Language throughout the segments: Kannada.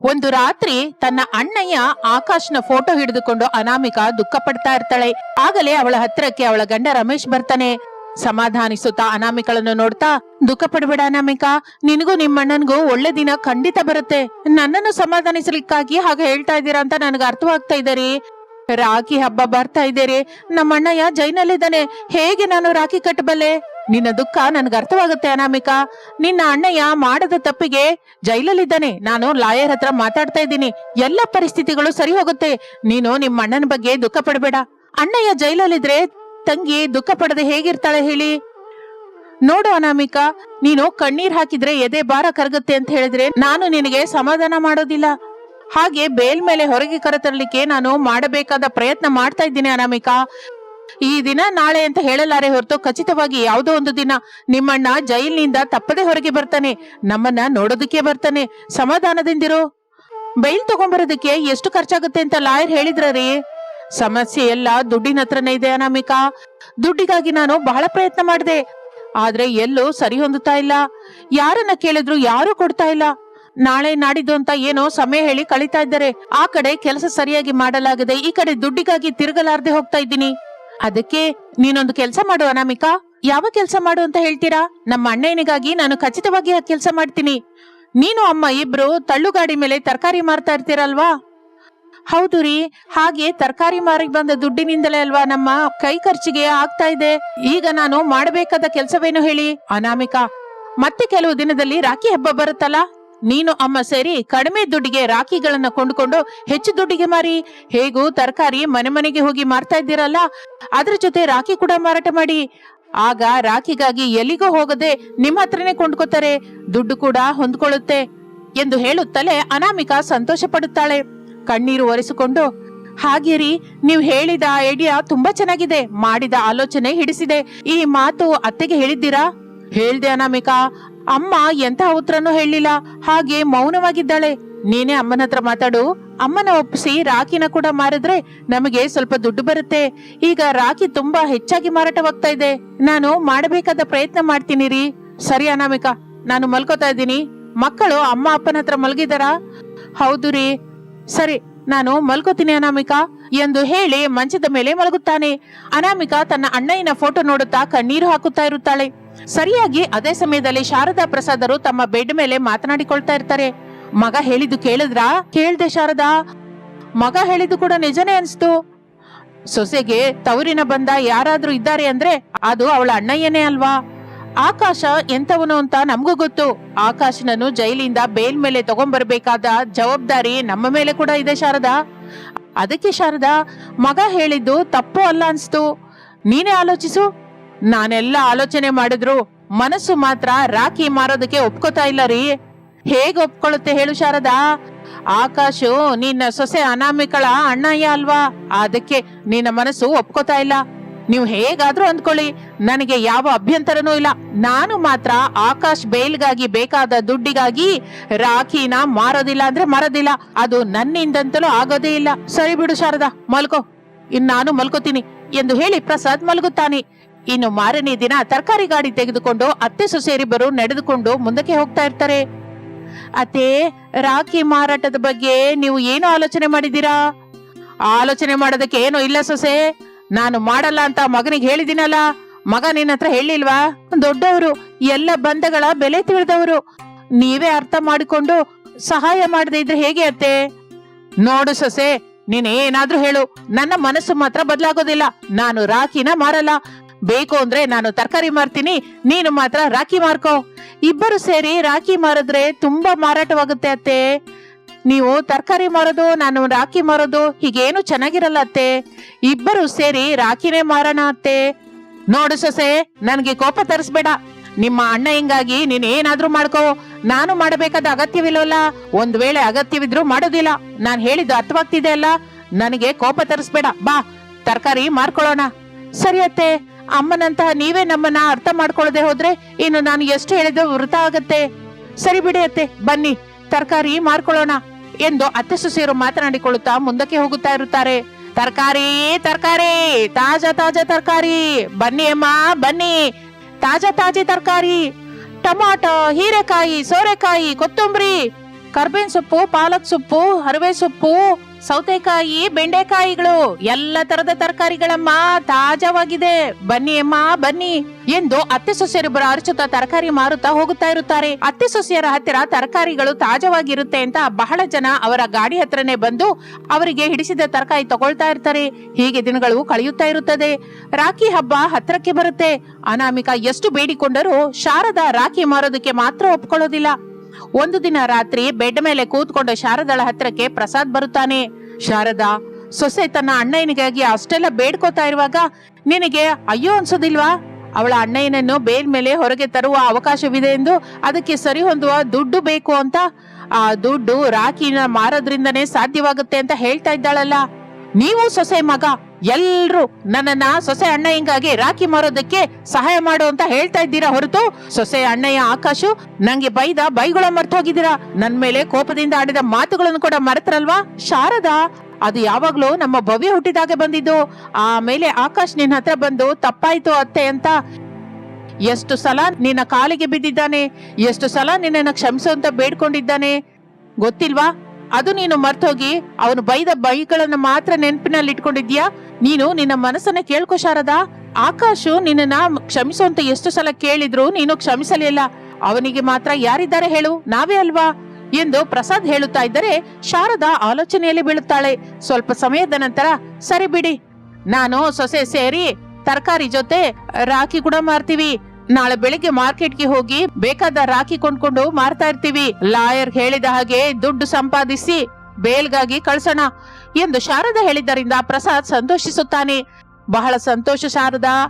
ಒಂದು ರಾತ್ರಿ ತನ್ನ ಅಣ್ಣಯ್ಯ ಆಕಾಶ್ನ ಫೋಟೋ ಹಿಡಿದುಕೊಂಡು ಅನಾಮಿಕಾ ದುಃಖ ಪಡ್ತಾ ಇರ್ತಾಳೆ. ಆಗಲೇ ಅವಳ ಹತ್ತಿರಕ್ಕೆ ಅವಳ ಗಂಡ ರಮೇಶ್ ಬರ್ತಾನೆ. ಸಮಾಧಾನಿಸುತ್ತಾ ಅನಾಮಿಕಳನ್ನು ನೋಡ್ತಾ, ದುಃಖ ಪಡಬೇಡ ಅನಾಮಿಕಾ, ನಿನಗೂ ನಿಮ್ಮಣ್ಣನ್ಗೂ ಒಳ್ಳೆ ದಿನ ಖಂಡಿತ ಬರುತ್ತೆ. ನನ್ನನ್ನು ಸಮಾಧಾನಿಸಲಿಕ್ಕಾಗಿ ಹಾಗೆ ಹೇಳ್ತಾ ಇದ್ದೀರಾ ಅಂತ ನನಗೆ ಅರ್ಥವಾಗ್ತಾ ಇದೆ ರೀ. ರಾಖಿ ಹಬ್ಬ ಬರ್ತಾ ಇದ್ದೀರಿ ನಮ್ಮ ಅಣ್ಣಯ್ಯ ಜೈನಲ್ಲಿದ್ದಾನೆ. ಹೇಗೆ ನಾನು ರಾಖಿ ಕಟ್ಟಬಲ್ಲೆ? ನಿನ್ನ ದುಃಖ ನನ್ಗೆ ಅರ್ಥವಾಗುತ್ತೆ ಅನಾಮಿಕಾ. ನಿನ್ನ ಅಣ್ಣಯ್ಯ ಮಾಡದ ತಪ್ಪಿಗೆ ಜೈಲಲ್ಲಿದ್ದಾನೆ. ನಾನು ಲಾಯರ್ ಹತ್ರ ಮಾತಾಡ್ತಾ ಇದ್ದೀನಿ. ಎಲ್ಲ ಪರಿಸ್ಥಿತಿಗಳು ಸರಿ ಹೋಗುತ್ತೆ. ನೀನು ನಿಮ್ಮ ಅಣ್ಣನ ಬಗ್ಗೆ ದುಃಖ ಪಡಬೇಡ. ಅಣ್ಣಯ್ಯ ಜೈಲಲ್ಲಿದ್ರೆ ತಂಗಿ ದುಃಖ ಪಡದೆ ಹೇಗಿರ್ತಾಳೆ ಹೇಳಿ? ನೋಡು ಅನಾಮಿಕಾ, ನೀನು ಕಣ್ಣೀರ್ ಹಾಕಿದ್ರೆ ಎದೆ ಬಾರ ಕರಗುತ್ತೆ ಅಂತ ಹೇಳಿದ್ರೆ ನಾನು ನಿನಗೆ ಸಮಾಧಾನ ಮಾಡೋದಿಲ್ಲ. ಹಾಗೆ ಬೇಲ್ ಮೇಲೆ ಹೊರಗೆ ಕರೆತರಲಿಕ್ಕೆ ನಾನು ಮಾಡಬೇಕಾದ ಪ್ರಯತ್ನ ಮಾಡ್ತಾ ಇದ್ದೀನಿ ಅನಾಮಿಕಾ. ಈ ದಿನ ನಾಳೆ ಅಂತ ಹೇಳಲಾರೆ ಹೊರತು ಖಚಿತವಾಗಿ ಯಾವುದೋ ಒಂದು ದಿನ ನಿಮ್ಮಣ್ಣ ಜೈಲಿನಿಂದ ತಪ್ಪದೆ ಹೊರಗೆ ಬರ್ತಾನೆ, ನಮ್ಮನ್ನ ನೋಡೋದಕ್ಕೆ ಬರ್ತಾನೆ. ಸಮಾಧಾನದಿಂದಿರು. ಬೈಲ್ ತಗೊಂಬರೋದಕ್ಕೆ ಎಷ್ಟು ಖರ್ಚಾಗುತ್ತೆ ಅಂತ ಲಾಯರ್ ಹೇಳಿದ್ರ ಸಮಸ್ಯೆ ಎಲ್ಲ ದುಡ್ಡಿನ ಹತ್ರನೇ ಇದೆ ಅನಾಮಿಕಾ. ದುಡ್ಡಿಗಾಗಿ ನಾನು ಬಹಳ ಪ್ರಯತ್ನ ಮಾಡಿದೆ. ಆದ್ರೆ ಎಲ್ಲೂ ಸರಿ ಹೊಂದುತ್ತಾ ಇಲ್ಲ. ಯಾರನ್ನ ಕೇಳಿದ್ರು ಯಾರು ಕೊಡ್ತಾ ಇಲ್ಲ. ನಾಳೆ ನಾಡಿದ್ದು ಅಂತ ಏನೋ ಸಮಯ ಹೇಳಿ ಕಳೀತಾ ಇದ್ದಾರೆ. ಆ ಕಡೆ ಕೆಲಸ ಸರಿಯಾಗಿ ಮಾಡಲಾಗದೆ ಈ ಕಡೆ ದುಡ್ಡಿಗಾಗಿ ತಿರುಗಲಾರ್ದೆ ಹೋಗ್ತಾ ಇದ್ದೀನಿ. ಅದಕ್ಕೆ ನೀನೊಂದು ಕೆಲಸ ಮಾಡು ಅನಾಮಿಕಾ. ಯಾವ ಕೆಲಸ ಮಾಡು ಅಂತ ಹೇಳ್ತೀರಾ? ನಮ್ಮ ಅಣ್ಣನಿಗಾಗಿ ನಾನು ಖಚಿತವಾಗಿ ಆ ಕೆಲಸ ಮಾಡ್ತೀನಿ. ನೀನು ಅಮ್ಮ ಇಬ್ರು ತಳ್ಳುಗಾಡಿ ಮೇಲೆ ತರಕಾರಿ ಮಾರ್ತಾ ಇರ್ತೀರಲ್ವಾ? ಹೌದು ರೀ. ಹಾಗೆ ತರಕಾರಿ ಮಾರಿ ಬಂದ ದುಡ್ಡಿನಿಂದಲೇ ಅಲ್ವಾ ನಮ್ಮ ಕೈ ಖರ್ಚಿಗೆ ಆಗ್ತಾ ಇದೆ. ಈಗ ನಾನು ಮಾಡಬೇಕಾದ ಕೆಲಸವೇನು ಹೇಳಿ? ಅನಾಮಿಕಾ. ಮತ್ತೆ ಕೆಲವು ದಿನದಲ್ಲಿ ರಾಖಿ ಹಬ್ಬ ಬರುತ್ತಲ್ಲ? ನೀನು ಅಮ್ಮ ಸೇರಿ ಕಡಿಮೆ ದುಡ್ಡಿಗೆ ರಾಖಿಗಳನ್ನ ಕೊಂಡುಕೊಂಡು ಹೆಚ್ಚು ದುಡ್ಡಿಗೆ ಮಾರಿ. ಹೇಗೂ ತರಕಾರಿ ಮನೆ ಮನೆಗೆ ಹೋಗಿ ಮಾರ್ತಾ ಇದ್ದೀರಲ್ಲ, ಅದ್ರ ಜೊತೆ ರಾಖಿ ಕೂಡ ಮಾರಾಟ ಮಾಡಿ. ಆಗ ರಾಖಿಗಾಗಿ ಎಲ್ಲಿಗೂ ಹೋಗದೆ ನಿಮ್ಮ ಹತ್ರನೇ ಕೊಂಡ್ಕೋತಾರೆ, ದುಡ್ಡು ಕೂಡ ಹೊಂದ್ಕೊಳ್ಳುತ್ತೆ ಎಂದು ಹೇಳುತ್ತಲೇ ಅನಾಮಿಕಾ ಸಂತೋಷ ಪಡುತ್ತಾಳೆ ಕಣ್ಣೀರು ಒರೆಸಿಕೊಂಡು, ಹಾಗೇರಿ, ನೀವು ಹೇಳಿದ ಐಡಿಯಾ ತುಂಬಾ ಚೆನ್ನಾಗಿದೆ, ಮಾಡಿದ ಆಲೋಚನೆ ಹಿಡಿಸಿದೆ. ಈ ಮಾತು ಅತ್ತೆಗೆ ಹೇಳಿದ್ದೀರಾ? ಹೇಳ್ದೆ ಅನಾಮಿಕಾ ಅಮ್ಮ ಎಂತ ಉತ್ತರನೂ ಹೇಳಿಲ್ಲ. ಹಾಗೆ ಮೌನವಾಗಿದ್ದಾಳೆ. ನೀನೇ ಅಮ್ಮನ ಹತ್ರ ಮಾತಾಡು. ಅಮ್ಮನ ಒಪ್ಪಿಸಿ ರಾಖಿನ ಕೂಡ ಮಾರಿದ್ರೆ ನಮಗೆ ಸ್ವಲ್ಪ ದುಡ್ಡು ಬರುತ್ತೆ. ಈಗ ರಾಖಿ ತುಂಬಾ ಹೆಚ್ಚಾಗಿ ಮಾರಾಟವಾಗ್ತಾ ಇದೆ. ನಾನು ಮಾಡಬೇಕಾದ ಪ್ರಯತ್ನ ಮಾಡ್ತೀನಿ ರೀ. ಸರಿ ಅನಾಮಿಕ, ನಾನು ಮಲ್ಕೋತಾ ಇದ್ದೀನಿ. ಮಕ್ಕಳು ಅಮ್ಮ ಅಪ್ಪನ ಹತ್ರ ಮಲಗಿದಾರಾ ಹೌದು ರೀ. ಸರಿ, ನಾನು ಮಲ್ಕೋತೀನಿ ಅನಾಮಿಕ. ಎಂದು ಹೇಳಿ ಮಂಚದ ಮೇಲೆ ಮಲಗುತ್ತಾನೆ. ಅನಾಮಿಕ ತನ್ನ ಅಣ್ಣಯ್ಯನ ಫೋಟೋ ನೋಡುತ್ತಾ ಕಣ್ಣೀರು ಹಾಕುತ್ತಾ ಇರುತ್ತಾಳೆ. ಸರಿಯಾಗಿ ಅದೇ ಸಮಯದಲ್ಲಿ ಶಾರದಾ ಪ್ರಸಾದರು ತಮ್ಮ ಬೆಡ್ ಮೇಲೆ ಮಾತನಾಡಿಕೊಳ್ತಾ ಇರ್ತಾರೆ. ಮಗ ಹೇಳಿದ್ದು ಕೇಳಿದ್ರಾ? ಕೇಳ್ದೆ ಶಾರದಾ. ಮಗ ಹೇಳಿದ್ದು ಕೂಡ ನಿಜನೇ ಅನ್ಸ್ತು. ಸೊಸೆಗೆ ತವರಿನ ಬಂದ ಯಾರಾದ್ರೂ ಇದ್ದಾರೆ ಅಂದ್ರೆ ಅದು ಅವಳ ಅಣ್ಣಯ್ಯನೇ ಅಲ್ವಾ? ಆಕಾಶ ಎಂತವನು ಅಂತ ನಮಗೂ ಗೊತ್ತು. ಆಕಾಶನನ್ನು ಜೈಲಿಂದ ಬೇಲ್ ಮೇಲೆ ತಗೊಂಡ್ಬರ್ಬೇಕಾದ ಜವಾಬ್ದಾರಿ ನಮ್ಮ ಮೇಲೆ ಕೂಡ ಇದೆ ಶಾರದಾ. ಅದಕ್ಕೆ ಶಾರದಾ, ಮಗ ಹೇಳಿದ್ದು ತಪ್ಪು ಅಲ್ಲ ಅನ್ಸ್ತು. ನೀನೇ ಆಲೋಚಿಸು. ನಾನೆಲ್ಲ ಆಲೋಚನೆ ಮಾಡಿದ್ರು ಮನಸ್ಸು ಮಾತ್ರ ರಾಖಿ ಮಾರೋದಕ್ಕೆ ಒಪ್ಕೋತಾ ಇಲ್ಲ ರೀ. ಹೇಗ್ ಒಪ್ಕೊಳ್ಳುತ್ತೆ ಹೇಳು ಶಾರದಾ. ಆಕಾಶು ನಿನ್ನ ಸೊಸೆ ಅನಾಮಿಕಳ ಅಣ್ಣಯ್ಯ ಅಲ್ವಾ? ಅದಕ್ಕೆ ನಿನ್ನ ಮನಸ್ಸು ಒಪ್ಕೋತಾ ಇಲ್ಲ. ನೀವು ಹೇಗಾದ್ರೂ ಅಂದ್ಕೊಳ್ಳಿ, ನನಗೆ ಯಾವ ಅಭ್ಯಂತರನೂ ಇಲ್ಲ. ನಾನು ಮಾತ್ರ ಆಕಾಶ್ ಬೇಲ್ಗಾಗಿ ಬೇಕಾದ ದುಡ್ಡಿಗಾಗಿ ರಾಖಿನ ಮಾರೋದಿಲ್ಲ ಅಂದ್ರೆ ಮಾರೋದಿಲ್ಲ. ಅದು ನನ್ನಿಂದಂತಲೂ ಆಗೋದೇ ಇಲ್ಲ. ಸರಿ ಬಿಡು ಶಾರದಾ, ಮಲ್ಕೋ. ಇನ್ ನಾನು ಮಲ್ಕೋತೀನಿ ಎಂದು ಹೇಳಿ ಪ್ರಸಾದ್ ಮಲಗುತ್ತಾನೆ. ಇನ್ನು ಮಾರನೇ ದಿನ ತರಕಾರಿ ಗಾಡಿ ತೆಗೆದುಕೊಂಡು ಅತ್ತೆ ಸೊಸೆಯರಿಬ್ಬರು ನಡೆದುಕೊಂಡು ಮುಂದಕ್ಕೆ ಹೋಗ್ತಾ ಇರ್ತಾರೆ. ಅತ್ತೆ, ರಾಖಿ ಮಾರಾಟದ ಬಗ್ಗೆ ನೀವು ಏನು ಆಲೋಚನೆ ಮಾಡಿದ್ದೀರಾ? ಆಲೋಚನೆ ಮಾಡೋದಕ್ಕೆ ಏನು ಇಲ್ಲ ಸೊಸೆ. ನಾನು ಮಾಡಲ್ಲ ಅಂತ ಮಗನಿಗೆ ಹೇಳಿದಿನಲ್ಲ ಮಗ ನಿನ್ನ ಹತ್ರ ಹೇಳಿಲ್ವಾ? ದೊಡ್ಡವರು, ಎಲ್ಲ ಬಂಧಗಳ ಬೆಲೆ ತಿಳಿದವರು. ನೀವೇ ಅರ್ಥ ಮಾಡಿಕೊಂಡು ಸಹಾಯ ಮಾಡದೇ ಇದ್ರೆ ಹೇಗೆ ಅತ್ತೆ? ನೋಡು ಸೊಸೆ ನೀನ್ ಏನಾದ್ರೂ ಹೇಳು. ನನ್ನ ಮನಸ್ಸು ಮಾತ್ರ ಬದಲಾಗೋದಿಲ್ಲ. ನಾನು ರಾಖಿನ ಮಾರಲ್ಲ. ಬೇಕು ಅಂದ್ರೆ ನಾನು ತರಕಾರಿ ಮಾರ್ತೀನಿ, ನೀನು ಮಾತ್ರ ರಾಖಿ ಮಾರ್ಕೋ. ಇಬ್ಬರು ಸೇರಿ ರಾಖಿ ಮಾರಿದ್ರೆ ತುಂಬಾ ಮಾರಾಟವಾಗುತ್ತೆ ಅತ್ತೆ. ನೀವು ತರಕಾರಿ ಮಾರೋದು, ನಾನು ರಾಖಿ ಮಾರೋದು ಹೀಗೇನು ಚೆನ್ನಾಗಿರಲ್ಲ ಅತ್ತೆ. ಇಬ್ಬರು ಸೇರಿ ರಾಖಿನೇ ಮಾರೋಣ ಅತ್ತೆ. ನೋಡು ಸೊಸೆ, ನನ್ಗೆ ಕೋಪ ತರಿಸ್ಬೇಡ. ನಿಮ್ಮ ಅಣ್ಣ ಹಿಂಗಾಗಿ ನೀನ್ ಏನಾದ್ರೂ ಮಾಡ್ಕೋ. ನಾನು ಮಾಡಬೇಕಾದ ಅಗತ್ಯವಿಲ್ಲವಲ್ಲ, ಒಂದ್ ವೇಳೆ ಅಗತ್ಯವಿದ್ರು ಮಾಡೋದಿಲ್ಲ. ನಾನ್ ಹೇಳಿದ್ದು ಅರ್ಥವಾಗ್ತಿದೆ ಅಲ್ಲ? ನನಗೆ ಕೋಪ ತರಿಸ್ಬೇಡ. ಬಾ, ತರಕಾರಿ ಮಾರ್ಕೊಳ್ಳೋಣ. ಸರಿ ಅತ್ತೆ. ಅಮ್ಮನಂತಹ ನೀವೇ ನಮ್ಮನ್ನ ಅರ್ಥ ಮಾಡ್ಕೊಳ್ಳದೆ ಹೋದ್ರೆ ಇನ್ನು ನಾನು ಎಷ್ಟು ಹೇಳಿದ್ರು ವೃತ ಆಗತ್ತೆ? ಸರಿ ಬಿಡಿ ಅತ್ತೆ, ಬನ್ನಿ, ತರಕಾರಿ ಮಾರ್ಕೊಳ್ಳೋಣ ಎಂದು ಅತ್ತೆ ಸೊಸೆಯರು ಮಾತನಾಡಿಕೊಳ್ಳುತ್ತಾ ಮುಂದಕ್ಕೆ ಹೋಗುತ್ತಾ ಇರುತ್ತಾರೆ. ತರಕಾರಿ ತರಕಾರಿ, ತಾಜಾ ತಾಜಾ ತರಕಾರಿ, ಬನ್ನಿ ಅಮ್ಮ, ಬನ್ನಿ, ತಾಜಾ ತಾಜಾ ತರಕಾರಿ, ಟೊಮಾಟೊ, ಹೀರೆಕಾಯಿ, ಸೋರೆಕಾಯಿ, ಕೊತ್ತಂಬರಿ, ಕರ್ಬೇವಿನ ಸೊಪ್ಪು, ಪಾಲಕ್ ಸೊಪ್ಪು, ಹರವೆ ಸೊಪ್ಪು ಸೌತೆಕಾಯಿ, ಬೆಂಡೆಕಾಯಿಗಳು ಎಲ್ಲ ತರದ ತರಕಾರಿಗಳಮ್ಮ ತಾಜಾವಾಗಿದೆ. ಬನ್ನಿ ಅಮ್ಮ, ಬನ್ನಿ. ಎಂದು ಅತ್ತೆ ಸೊಸೆಯರಿಬ್ಬರು ಅರಚುತ್ತಾ ತರಕಾರಿ ಮಾರುತ್ತಾ ಹೋಗುತ್ತಾ ಇರುತ್ತಾರೆ. ಅತ್ತೆ ಸೊಸೆಯರ ಹತ್ತಿರ ತರಕಾರಿಗಳು ತಾಜಾವಾಗಿರುತ್ತೆ ಅಂತ ಬಹಳ ಜನ ಅವರ ಗಾಡಿ ಹತ್ರನೇ ಬಂದು ಅವರಿಗೆ ಹಿಡಿಸಿದ ತರಕಾರಿ ತಗೊಳ್ತಾ ಇರ್ತಾರೆ. ಹೀಗೆ ದಿನಗಳು ಕಳೆಯುತ್ತಾ ಇರುತ್ತದೆ. ರಾಖಿ ಹಬ್ಬ ಹತ್ತಿರಕ್ಕೆ ಬರುತ್ತೆ. ಅನಾಮಿಕ ಎಷ್ಟು ಬೇಡಿಕೊಂಡರೂ ಶಾರದಾ ರಾಖಿ ಮಾರೋದಕ್ಕೆ ಮಾತ್ರ ಒಪ್ಕೊಳ್ಳೋದಿಲ್ಲ. ಒಂದು ದಿನ ರಾತ್ರಿ ಬೆಡ್ ಮೇಲೆ ಕೂತ್ಕೊಂಡ ಶಾರದಾಳ ಹತ್ರಕ್ಕೆ ಪ್ರಸಾದ್ ಬರುತ್ತಾನೆ. ಶಾರದಾ, ಸೊಸೆ ತನ್ನ ಅಣ್ಣಯ್ಯನಿಗಾಗಿ ಅಷ್ಟೆಲ್ಲ ಬೇಡ್ಕೋತಾ ಇರುವಾಗ ನಿನಗೆ ಅಯ್ಯೋ ಅನ್ಸೋದಿಲ್ವಾ? ಅವಳ ಅಣ್ಣಯ್ಯನನ್ನು ಬೇಲ್ ಮೇಲೆ ಹೊರಗೆ ತರುವ ಅವಕಾಶವಿದೆ ಎಂದು ಅದಕ್ಕೆ ಸರಿ ಹೊಂದುವ ದುಡ್ಡು ಬೇಕು ಅಂತ. ಆ ದುಡ್ಡು ರಾಖಿನ ಮಾರೋದ್ರಿಂದನೇ ಸಾಧ್ಯವಾಗುತ್ತೆ ಅಂತ ಹೇಳ್ತಾ ಇದ್ದಾಳಲ್ಲ. ನೀವು ಸೊಸೆ ಮಗ ಎಲ್ರು ನನ್ನನ್ನ ಸೊಸೆ ಅಣ್ಣಯ್ಯಂಗಾಗಿ ರಾಖಿ ಮಾರೋದಕ್ಕೆ ಸಹಾಯ ಮಾಡು ಅಂತ ಹೇಳ್ತಾ ಇದ್ದೀರಾ ಹೊರತು ಸೊಸೆ ಅಣ್ಣಯ್ಯ ಆಕಾಶು, ನಂಗೆ ಬೈದ ಬೈಗಳ ಮರ್ತು ಹೋಗಿದ್ದೀರಾ? ನನ್ ಮೇಲೆ ಕೋಪದಿಂದ ಆಡಿದ ಮಾತುಗಳನ್ನು ಕೂಡ ಮರೆತರಲ್ವಾ? ಶಾರದಾ, ಅದು ಯಾವಾಗ್ಲೂ ನಮ್ಮ ಭವ್ಯ ಹುಟ್ಟಿದಾಗೆ ಬಂದಿದ್ದು. ಆಮೇಲೆ ಆಕಾಶ್ ನಿನ್ ಹತ್ರ ಬಂದು ತಪ್ಪಾಯ್ತು ಅತ್ತೆ ಅಂತ. ಎಷ್ಟು ಸಲ ನಿನ್ನ ಕಾಲಿಗೆ ಬಿದ್ದಿದ್ದಾನೆ? ಎಷ್ಟು ಸಲ ನಿನ್ನನ್ನ ಕ್ಷಮಿಸು ಅಂತ ಬೇಡ್ಕೊಂಡಿದ್ದಾನೆ? ಗೊತ್ತಿಲ್ವಾ? ಅದು ನೀನು ಮರ್ತೋಗಿ ಅವನು ಬೈದ ಬೈಗಳನ್ನ ಮಾತ್ರ ನೆನಪಿನಲ್ಲಿ ಇಟ್ಕೊಂಡಿದ್ಯಾ ನೀನು ನಿನ್ನ ಮನಸ್ಸನ್ನ ಕೇಳ್ಕೊ ಶಾರದ. ಆಕಾಶು ನಿನ್ನನ್ನ ಕ್ಷಮಿಸು ಅಂತ ಎಷ್ಟು ಸಲ ಕೇಳಿದ್ರು ನೀನು ಕ್ಷಮಿಸಲಿಲ್ಲ. ಅವನಿಗೆ ಮಾತ್ರ ಯಾರಿದ್ದಾರೆ ಹೇಳು, ನಾವೇ ಅಲ್ವಾ? ಎಂದು ಪ್ರಸಾದ್ ಹೇಳುತ್ತಾ ಇದ್ದರೆ ಶಾರದಾ ಆಲೋಚನೆಯಲ್ಲಿ ಬೀಳುತ್ತಾಳೆ. ಸ್ವಲ್ಪ ಸಮಯದ ನಂತರ, ಸರಿ ಬಿಡಿ. ನಾನು ಸೊಸೆ ಸೇರಿ ತರಕಾರಿ ಜೊತೆ ರಾಖಿ ಕೂಡ ಮಾರ್ತೀವಿ. ನಾಳೆ ಬೆಳಿಗ್ಗೆ ಮಾರ್ಕೆಟ್ಗೆ ಹೋಗಿ ಬೇಕಾದ ರಾಖಿ ಕೊಂಡ್ಕೊಂಡು ಮಾರ್ತಾ ಇರ್ತೀವಿ. ಲಾಯರ್ ಹೇಳಿದ ಹಾಗೆ ದುಡ್ಡು ಸಂಪಾದಿಸಿ ಬೇಲ್ಗಾಗಿ ಕಳ್ಸೋಣ. ಎಂದು ಶಾರದ ಹೇಳಿದ್ದರಿಂದ ಪ್ರಸಾದ್ ಸಂತೋಷಿಸುತ್ತಾನೆ. ಬಹಳ ಸಂತೋಷ ಶಾರದಾ.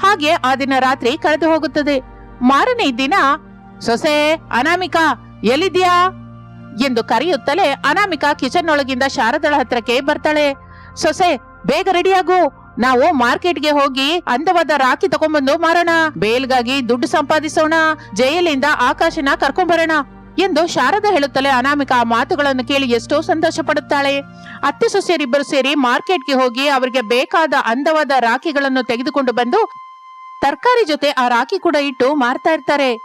ಹಾಗೆ ಆ ದಿನ ರಾತ್ರಿ ಕಳೆದು ಹೋಗುತ್ತದೆ. ಮಾರನೇ ದಿನ, ಸೊಸೆ, ಅನಾಮಿಕಾ ಎಲ್ಲಿದ್ಯಾ ಎಂದು ಕರೆಯುತ್ತಲೇ ಅನಾಮಿಕಾ ಕಿಚನ್ ಒಳಗಿಂದ ಶಾರದಳ ಹತ್ರಕ್ಕೆ ಬರ್ತಾಳೆ. ಸೊಸೆ, ಬೇಗ ರೆಡಿಯಾಗು. ನಾವು ಮಾರ್ಕೆಟ್ಗೆ ಹೋಗಿ ಅಂದವಾದ ರಾಖಿ ತಗೊಂಡ್ಬಂದು ಮಾರೋಣ. ಬೇಲ್ಗಾಗಿ ದುಡ್ಡು ಸಂಪಾದಿಸೋಣ. ಜೈಲಿಂದ ಆಕಾಶನ ಕರ್ಕೊಂಡ್ಬರೋಣ ಎಂದು ಶಾರದಾ ಹೇಳುತ್ತಲೇ ಅನಾಮಿಕಾ ಆ ಮಾತುಗಳನ್ನು ಕೇಳಿ ಎಷ್ಟೋ ಸಂತೋಷ ಪಡುತ್ತಾಳೆ ಅತ್ತೆ ಸೊಸೆಯರಿಬ್ಬರು ಸೇರಿ ಮಾರ್ಕೆಟ್ಗೆ ಹೋಗಿ ಅವರಿಗೆ ಬೇಕಾದ ಅಂದವಾದ ರಾಖಿಗಳನ್ನು ತೆಗೆದುಕೊಂಡು ಬಂದು ತರಕಾರಿ ಜೊತೆ ಆ ರಾಖಿ ಕೂಡ ಇಟ್ಟು ಮಾರ್ತಾ ಇರ್ತಾರೆ.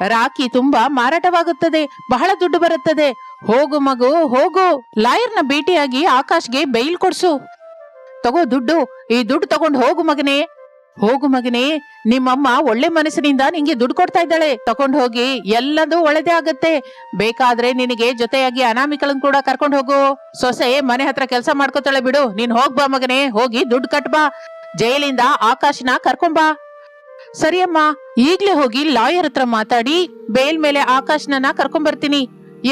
ರಾಖಿ ತುಂಬಾ ಮಾರಾಟವಾಗುತ್ತದೆ, ಬಹಳ ದುಡ್ಡು ಬರುತ್ತದೆ. ಹೋಗು ಮಗು, ಹೋಗು, ಲಾಯರ್ನ ಭೇಟಿಯಾಗಿ ಆಕಾಶ್ಗೆ ಬೈಲ್ ಕೊಡ್ಸು. ತಗೋ ದುಡ್ಡು, ಈ ದುಡ್ಡು ತಗೊಂಡು ಹೋಗು ಮಗನೇ. ಹೋಗು ಮಗನೇ, ನಿಮ್ಮಮ್ಮ ಒಳ್ಳೆ ಮನಸ್ಸಿನಿಂದ ನಿಂಗೆ ದುಡ್ಡು ಕೊಡ್ತಾ ಇದ್ದಾಳೆ. ತಕೊಂಡ್ ಹೋಗಿ, ಎಲ್ಲದೂ ಒಳ್ಳೇದೇ ಆಗತ್ತೆ. ಬೇಕಾದ್ರೆ ನಿನಗೆ ಜೊತೆಯಾಗಿ ಅನಾಮಿಕಳನ್ ಕೂಡ ಕರ್ಕೊಂಡು ಹೋಗು. ಸೊಸೆ ಮನೆ ಹತ್ರ ಕೆಲಸ ಮಾಡ್ಕೋತಾಳೆ ಬಿಡು. ನೀನ್ ಹೋಗ್ಬಾ ಮಗನೇ, ಹೋಗಿ ದುಡ್ಡು ಕಟ್ಬಾ ಜೈಲಿಂದ ಆಕಾಶನ ಕರ್ಕೊಂಬಾ ಸರಿಯಮ್ಮ, ಈಗ್ಲೇ ಹೋಗಿ ಲಾಯರ್ ಹತ್ರ ಮಾತಾಡಿ, ಬೇಲ್ ಮೇಲೆ ಆಕಾಶನ ಕರ್ಕೊಂಡ್ ಬರ್ತೀನಿ.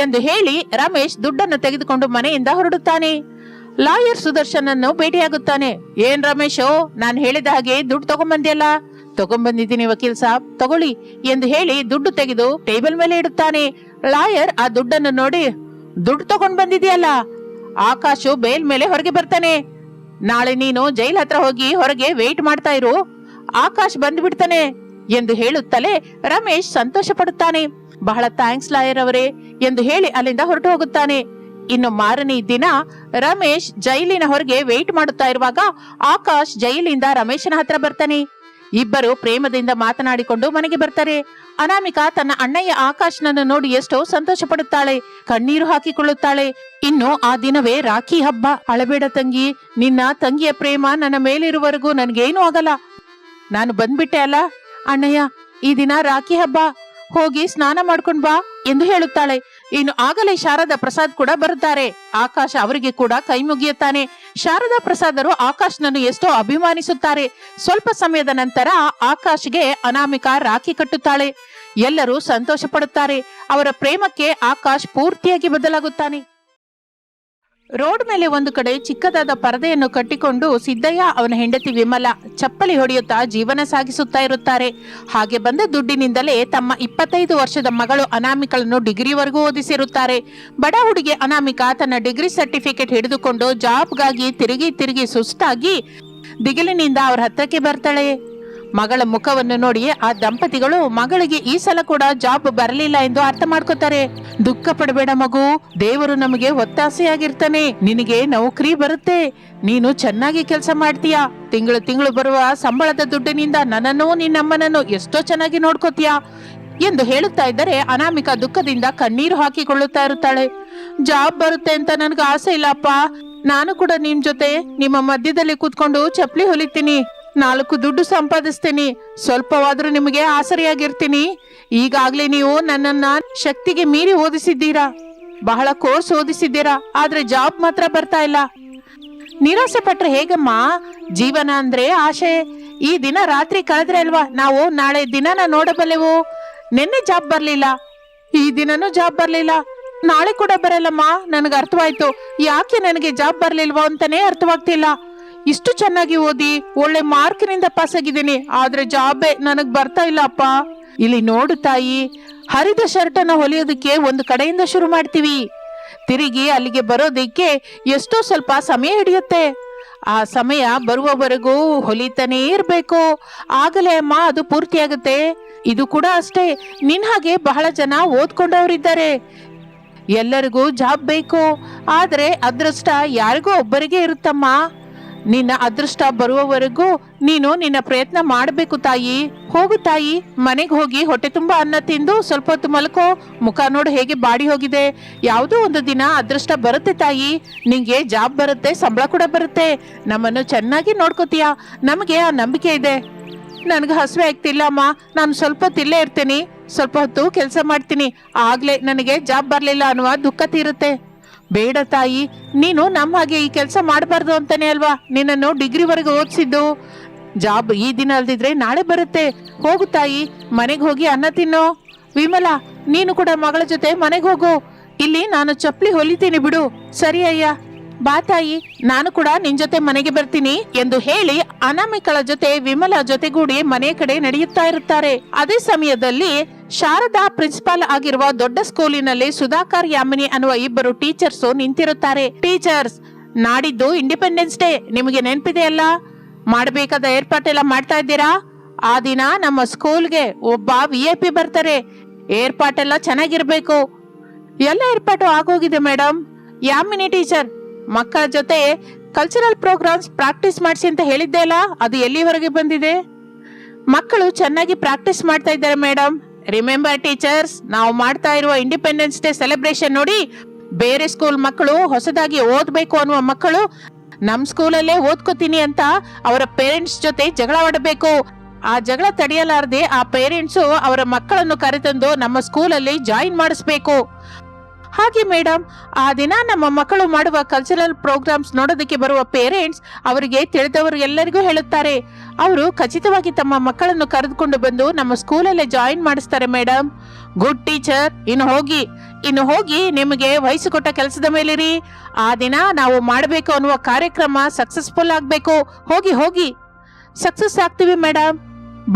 ಎಂದು ಹೇಳಿ ರಮೇಶ್ ದುಡ್ಡನ್ನು ತೆಗೆದುಕೊಂಡು ಮನೆಯಿಂದ ಹೊರಡುತ್ತಾನೆ. ಲಾಯರ್ ಸುದರ್ಶನನ್ನು ಭೇಟಿಯಾಗುತ್ತಾನೆ. ಏನ್ ರಮೇಶು ನಾನು ಹೇಳಿದ ಹಾಗೆ ದುಡ್ಡು ತಗೊಂಬಂದ್ಯಲ್ಲ? ತಗೊಂಬಂದಿದ್ದೀನಿ ವಕೀಲ್ ಸಾಬ್, ತಗೊಳ್ಳಿ ಎಂದು ಹೇಳಿ ದುಡ್ಡು ತೆಗೆದು ಟೇಬಲ್ ಮೇಲೆ ಇಡುತ್ತಾನೆ. ಲಾಯರ್ ಆ ದುಡ್ಡನ್ನು ನೋಡಿ, ದುಡ್ಡು ತಗೊಂಡ್ ಬಂದಿದ್ಯಲ್ಲ? ಆಕಾಶು ಬೇಲ್ ಮೇಲೆ ಹೊರಗೆ ಬರ್ತಾನೆ. ನಾಳೆ ನೀನು ಜೈಲ್ ಹತ್ರ ಹೋಗಿ ಹೊರಗೆ ವೇಟ್ ಮಾಡ್ತಾ ಇರು. ಆಕಾಶ್ ಬಂದ್ಬಿಡ್ತಾನೆ ಎಂದು ಹೇಳುತ್ತಲೇ ರಮೇಶ್ ಸಂತೋಷ ಪಡುತ್ತಾನೆ ಬಹಳ ಥ್ಯಾಂಕ್ಸ್ ಲಾಯರ್ ಅವರೇ ಎಂದು ಹೇಳಿ ಅಲ್ಲಿಂದ ಹೊರಟು ಹೋಗುತ್ತಾನೆ. ಇನ್ನು ಮಾರನೇ ದಿನ ರಮೇಶ್ ಜೈಲಿನ ಹೊರಗೆ ವೇಟ್ ಮಾಡುತ್ತಾ ಇರುವಾಗ ಆಕಾಶ್ ಜೈಲಿಂದ ರಮೇಶನ ಹತ್ರ ಬರ್ತಾನೆ. ಇಬ್ಬರು ಪ್ರೇಮದಿಂದ ಮಾತನಾಡಿಕೊಂಡು ಮನೆಗೆ ಬರ್ತಾರೆ. ಅನಾಮಿಕಾ ತನ್ನ ಅಣ್ಣಯ್ಯ ಆಕಾಶ್ನನ್ನು ನೋಡಿ ಎಷ್ಟೋ ಸಂತೋಷ ಪಡುತ್ತಾಳೆ ಕಣ್ಣೀರು ಹಾಕಿಕೊಳ್ಳುತ್ತಾಳೆ. ಇನ್ನು ಆ ದಿನವೇ ರಾಖಿ ಹಬ್ಬ. ಅಳಬೇಡ ತಂಗಿ, ನಿನ್ನ ತಂಗಿಯ ಪ್ರೇಮ ನನ್ನ ಮೇಲಿರುವವರೆಗೂ ನನಗೇನು ಆಗಲ್ಲ. ನಾನು ಬಂದ್ಬಿಟ್ಟೆ ಅಲ್ಲ. ಅಣ್ಣಯ್ಯ, ಈ ದಿನ ರಾಖಿ ಹಬ್ಬ. ಹೋಗಿ ಸ್ನಾನ ಮಾಡ್ಕೊಂಡ್ ಬಾ ಎಂದು ಹೇಳುತ್ತಾಳೆ. ಇನ್ನು ಆಗಲೇ ಶಾರದಾ ಪ್ರಸಾದ್ ಕೂಡ ಬರುತ್ತಾರೆ. ಆಕಾಶ ಅವರಿಗೆ ಕೂಡ ಕೈ ಮುಗಿಯುತ್ತಾನೆ. ಶಾರದಾ ಪ್ರಸಾದರು ಆಕಾಶ್ನನ್ನು ಎಷ್ಟೋ ಅಭಿಮಾನಿಸುತ್ತಾರೆ. ಸ್ವಲ್ಪ ಸಮಯದ ನಂತರ ಆಕಾಶ್ಗೆ ಅನಾಮಿಕಾ ರಾಖಿ ಕಟ್ಟುತ್ತಾಳೆ. ಎಲ್ಲರೂ ಸಂತೋಷ ಪಡುತ್ತಾರೆ ಅವರ ಪ್ರೇಮಕ್ಕೆ ಆಕಾಶ್ ಪೂರ್ತಿಯಾಗಿ ಬದಲಾಗುತ್ತಾನೆ. ರೋಡ್ ಮೇಲೆ ಒಂದು ಕಡೆ ಚಿಕ್ಕದಾದ ಪರದೆಯನ್ನು ಕಟ್ಟಿಕೊಂಡು ಸಿದ್ದಯ್ಯ ಅವನ ಹೆಂಡತಿ ವಿಮಲ ಚಪ್ಪಲಿ ಹೊಡೆಯುತ್ತಾ ಜೀವನ ಸಾಗಿಸುತ್ತಾ ಇರುತ್ತಾರೆ. ಹಾಗೆ ಬಂದ ದುಡ್ಡಿನಿಂದಲೇ ತಮ್ಮ ಇಪ್ಪತ್ತೈದು ವರ್ಷದ ಮಗಳು ಅನಾಮಿಕಳನ್ನು ಡಿಗ್ರಿವರೆಗೂ ಓದಿಸಿರುತ್ತಾರೆ. ಬಡ ಹುಡುಗಿ ಅನಾಮಿಕಾ ತನ್ನ ಡಿಗ್ರಿ ಸರ್ಟಿಫಿಕೇಟ್ ಹಿಡಿದುಕೊಂಡು ಜಾಬ್ಗಾಗಿ ತಿರುಗಿ ತಿರುಗಿ ಸುಸ್ತಾಗಿ ದಿಗಿಲಿನಿಂದ ಅವ್ರ ಹತ್ತಕ್ಕೆ ಬರ್ತಾಳೆ. ಮಗಳ ಮುಖವನ್ನು ನೋಡಿ ಆ ದಂಪತಿಗಳು ಮಗಳಿಗೆ ಈ ಸಲ ಕೂಡ ಜಾಬ್ ಬರಲಿಲ್ಲ ಎಂದು ಅರ್ಥ ಮಾಡ್ಕೋತಾರೆ. ದುಃಖ ಪಡಬೇಡ ಮಗು, ದೇವರು ನಮಗೆ ಒತ್ತಾಸೆಯಾಗಿರ್ತಾನೆ, ನಿನಗೆ ನೌಕರಿ ಬರುತ್ತೆ, ನೀನು ಚೆನ್ನಾಗಿ ಕೆಲಸ ಮಾಡ್ತೀಯ? ತಿಂಗಳು ತಿಂಗಳು ಬರುವ ಸಂಬಳದ ದುಡ್ಡಿನಿಂದ ನನ್ನನ್ನು ನಿನ್ನಮ್ಮನನ್ನು ಎಷ್ಟೋ ಚೆನ್ನಾಗಿ ನೋಡ್ಕೋತೀಯ? ಎಂದು ಹೇಳುತ್ತಾ ಇದ್ದರೆ ಅನಾಮಿಕಾ ದುಃಖದಿಂದ ಕಣ್ಣೀರು ಹಾಕಿಕೊಳ್ಳುತ್ತಾ ಇರುತ್ತಾಳೆ. ಜಾಬ್ ಬರುತ್ತೆ ಅಂತ ನನಗೆ ಆಸೆ ಇಲ್ಲಪ್ಪ. ನಾನು ಕೂಡ ನಿಮ್ ಜೊತೆ ನಿಮ್ಮ ಮಧ್ಯದಲ್ಲಿ ಕೂತ್ಕೊಂಡು ಚಪ್ಪಲಿ ಹೊಲಿತೀನಿ. ನಾಲ್ಕು ದುಡ್ಡು ಸಂಪಾದಿಸ್ತೀನಿ. ಸ್ವಲ್ಪವಾದರೂ ನಿಮಗೆ ಆಸರಿಯಾಗಿರ್ತೀನಿ. ಈಗಾಗ್ಲೇ ನೀವು ನನ್ನನ್ನ ಶಕ್ತಿಗೆ ಮೀರಿ ಓದಿಸಿದ್ದೀರಾ. ಬಹಳ ಕೋರ್ಸ್ ಓದಿಸಿದ್ದೀರಾ. ಆದ್ರೆ ಜಾಬ್ ಮಾತ್ರ ಬರ್ತಾ ಇಲ್ಲ. ನಿರಾಸೆ ಪಟ್ರೆ ಹೇಗಮ್ಮ? ಜೀವನ ಅಂದ್ರೆ ಆಶೆ. ಈ ದಿನ ರಾತ್ರಿ ಕಳೆದ್ರೆ ಅಲ್ವಾ? ನಾವು ನಾಳೆ ದಿನನ ನೋಡಬಲ್ಲೆವು. ನಿನ್ನೆ ಜಾಬ್ ಬರಲಿಲ್ಲ. ಈ ದಿನನೂ ಜಾಬ್ ಬರಲಿಲ್ಲ. ನಾಳೆ ಕೂಡ ಬರಲ್ಲಮ್ಮ. ನನಗೆ ಅರ್ಥವಾಯ್ತು. ಯಾಕೆ ನನಗೆ ಜಾಬ್ ಬರಲಿಲ್ವೋ ಅಂತಾನೆ ಅರ್ಥವಾಗ್ತಿಲ್ಲ. ಇಷ್ಟು ಚೆನ್ನಾಗಿ ಓದಿ ಒಳ್ಳೆ ಮಾರ್ಕಿನಿಂದ ಪಾಸ್ ಆಗಿದ್ದೀನಿ, ಆದ್ರೆ ಜಾಬೇ ನನಗ್ ಬರ್ತಾ ಇಲ್ಲ ಅಪ್ಪ ಇಲ್ಲಿ ನೋಡು ತಾಯಿ, ಹರಿದ ಶರ್ಟ್ ಅನ್ನ ಹೊಲಿಯೋದಕ್ಕೆ ಒಂದು ಕಡೆಯಿಂದ ಶುರು ಮಾಡ್ತೀವಿ. ತಿರುಗಿ ಅಲ್ಲಿಗೆ ಬರೋದಕ್ಕೆ ಎಷ್ಟೋ ಸ್ವಲ್ಪ ಸಮಯ ಹಿಡಿಯುತ್ತೆ. ಆ ಸಮಯ ಬರುವವರೆಗೂ ಹೊಲಿತಾನೇ ಇರ್ಬೇಕು. ಆಗಲೇ ಅಮ್ಮ, ಅದು ಪೂರ್ತಿ ಆಗುತ್ತೆ. ಇದು ಕೂಡ ಅಷ್ಟೇ, ನಿನ್ ಹಾಗೆ ಬಹಳ ಜನ ಓದ್ಕೊಂಡವರಿದ್ದಾರೆ. ಎಲ್ಲರಿಗೂ ಜಾಬ್ ಬೇಕು, ಆದ್ರೆ ಅದೃಷ್ಟ ಯಾರಿಗೋ ಒಬ್ಬರಿಗೆ ಇರುತ್ತಮ್ಮ. ನಿನ್ನ ಅದೃಷ್ಟ ಬರುವವರೆಗೂ ನೀನು ನಿನ್ನ ಪ್ರಯತ್ನ ಮಾಡಬೇಕು ತಾಯಿ. ಹೋಗು ತಾಯಿ, ಮನೆಗೆ ಹೋಗಿ ಹೊಟ್ಟೆ ತುಂಬಾ ಅನ್ನ ತಿಂದು ಸ್ವಲ್ಪ ಹೊತ್ತು ಮಲ್ಕೋ. ಮುಖ ನೋಡು ಹೇಗೆ ಬಾಡಿ ಹೋಗಿದೆ. ಯಾವುದೋ ಒಂದು ದಿನ ಅದೃಷ್ಟ ಬರುತ್ತೆ ತಾಯಿ. ನಿಂಗೆ ಜಾಬ್ ಬರುತ್ತೆ, ಸಂಬಳ ಕೂಡ ಬರುತ್ತೆ. ನಮ್ಮನ್ನು ಚೆನ್ನಾಗಿ ನೋಡ್ಕೋತೀಯ? ನಮಗೆ ಆ ನಂಬಿಕೆ ಇದೆ. ನನಗೆ ಹಸುವೆ ಆಗ್ತಿಲ್ಲ ಅಮ್ಮ. ನಾನು ಸ್ವಲ್ಪ ತಿಲ್ಲೇ ಇರ್ತೀನಿ. ಸ್ವಲ್ಪ ಹೊತ್ತು ಕೆಲಸ ಮಾಡ್ತೀನಿ. ಆಗ್ಲೇ ನನಗೆ ಜಾಬ್ ಬರಲಿಲ್ಲ ಅನ್ನುವ ದುಃಖ ತೀರುತ್ತೆ. ಬೇಡ ತಾಯಿ, ನೀನು ನಮ್ಮ ಹಾಗೆ ಈ ಕೆಲಸ ಮಾಡಬಾರ್ದು ಅಂತಾನೆ ಅಲ್ವಾ? ನಿನ್ನನ್ನು ಡಿಗ್ರಿವರೆಗೆ ಓದಿಸಿದ್ದು. ಜಾಬ್ ಈ ದಿನ ಅಲ್ದಿದ್ರೆ ನಾಳೆ ಬರುತ್ತೆ. ಹೋಗು ತಾಯಿ, ಮನೆಗೆ ಹೋಗಿ ಅನ್ನ ತಿನ್ನೋ. ವಿಮಲಾ, ನೀನು ಕೂಡ ಮಗಳ ಜೊತೆ ಮನೆಗೆ ಹೋಗು. ಇಲ್ಲಿ ನಾನು ಚಪ್ಪಲಿ ಹೊಲಿತೀನಿ ಬಿಡು. ಸರಿ ಅಯ್ಯ. ಬಾ ತಾಯಿ, ನಾನು ಕೂಡ ನಿನ್ ಜೊತೆ ಮನೆಗೆ ಬರ್ತೀನಿ ಎಂದು ಹೇಳಿ ಅನಾಮಿಕಳ ಜೊತೆ ವಿಮಲಾ ಜೊತೆಗೂಡಿ ಮನೆ ಕಡೆ ನಡೆಯುತ್ತಾ ಇರುತ್ತಾರೆ. ಅದೇ ಸಮಯದಲ್ಲಿ ಶಾರದಾ ಪ್ರಿನ್ಸಿಪಾಲ್ ಆಗಿರುವ ದೊಡ್ಡ ಸ್ಕೂಲಿನಲ್ಲಿ ಸುಧಾಕರ್ ಯಾಮಿನಿ ಅನ್ನುವ ಇಬ್ಬರು ಟೀಚರ್ಸ್ ನಿಂತಿರುತ್ತಾರೆ. ಟೀಚರ್ಸ್, ನಾಡಿದ್ದು ಇಂಡಿಪೆಂಡೆನ್ಸ್ ಡೇ. ನಿಮಗೆ ನೆನಪಿದೆಯಲ್ಲ ಮಾಡಬೇಕಾದ ಏರ್ಪಾಟೆಲ್ಲ ಮಾಡ್ತಾ ಇದ್ದೀರಾ? ಆ ದಿನ ನಮ್ಮ ಸ್ಕೂಲ್ಗೆ ಒಬ್ಬ ವಿ ಐ ಪಿ ಬರ್ತಾರೆ. ಏರ್ಪಾಟೆಲ್ಲ ಚೆನ್ನಾಗಿರ್ಬೇಕು. ಎಲ್ಲ ಏರ್ಪಾಟು ಆಗೋಗಿದೆ ಮೇಡಮ್ ಯಾಮಿನಿ ಟೀಚರ್, ಮಕ್ಕಳ ಜೊತೆ ಕಲ್ಚರಲ್ ಪ್ರೋಗ್ರಾಮ್ಸ್ ಪ್ರಾಕ್ಟೀಸ್ ಮಾಡಿಸಿ ಅಂತ ಹೇಳಿದ್ದೆ ಅಲ್ಲ? ಅದು ಎಲ್ಲಿವರೆಗೆ ಬಂದಿದೆ? ಮಕ್ಕಳು ಚೆನ್ನಾಗಿ ಪ್ರಾಕ್ಟೀಸ್ ಮಾಡ್ತಾ ಇದ್ದಾರೆ ಮೇಡಮ್ ರಿಮೆಂಬರ್ ಟೀಚರ್ಸ್ ನಾವು ಮಾಡ್ತಾ ಇರುವ ಇಂಡಿಪೆಂಡೆನ್ಸ್ ಡೇ ಸೆಲೆಬ್ರೇಷನ್ ನೋಡಿ ಬೇರೆ ಸ್ಕೂಲ್ ಮಕ್ಕಳು ಹೊಸದಾಗಿ ಓದ್ಬೇಕು ಅನ್ನುವ ಮಕ್ಕಳು ನಮ್ಮ ಸ್ಕೂಲಲ್ಲೇ ಓದ್ಕೋತೀನಿ ಅಂತ ಅವರ ಪೇರೆಂಟ್ಸ್ ಜೊತೆ ಜಗಳ ಆಡಬೇಕು. ಆ ಜಗಳ ತಡೆಯಲಾರದೆ ಆ ಪೇರೆಂಟ್ಸ್ ಅವರ ಮಕ್ಕಳನ್ನು ಕರೆತಂದು ನಮ್ಮ ಸ್ಕೂಲಲ್ಲಿ ಜಾಯಿನ್ ಮಾಡಿಸ್ಬೇಕು. ಹಾಗೆ ಮೇಡಮ್ ಆ ದಿನ ನಮ್ಮ ಮಕ್ಕಳು ಮಾಡುವ ಕಲ್ಚರಲ್ ಪ್ರೋಗ್ರಾಮ್ಸ್ ನೋಡೋದಕ್ಕೆ ಬರುವ ಪೇರೆಂಟ್ಸ್ ಅವರಿಗೆ ತಿಳಿದವರು ಎಲ್ಲರಿಗೂ ಹೇಳುತ್ತಾರೆ ಅವರು ಖಚಿತವಾಗಿ ತಮ್ಮ ಮಕ್ಕಳನ್ನು ಕರೆದುಕೊಂಡು ಬಂದು ನಮ್ಮ ಸ್ಕೂಲಲ್ಲೇ ಜಾಯಿನ್ ಮಾಡಿಸ್ತಾರೆ ಮೇಡಮ್ ಗುಡ್ ಟೀಚರ್, ಇನ್ನು ಹೋಗಿ. ಇನ್ನು ಹೋಗಿ ನಿಮಗೆ ವಯಸ್ಸು ಕೊಟ್ಟ ಕೆಲಸದ ಮೇಲಿರಿ. ಆ ದಿನ ನಾವು ಮಾಡಬೇಕು ಅನ್ನುವ ಕಾರ್ಯಕ್ರಮ ಸಕ್ಸಸ್ಫುಲ್ ಆಗಬೇಕು. ಹೋಗಿ ಹೋಗಿ. ಸಕ್ಸಸ್ ಆಗ್ತೀವಿ ಮೇಡಮ್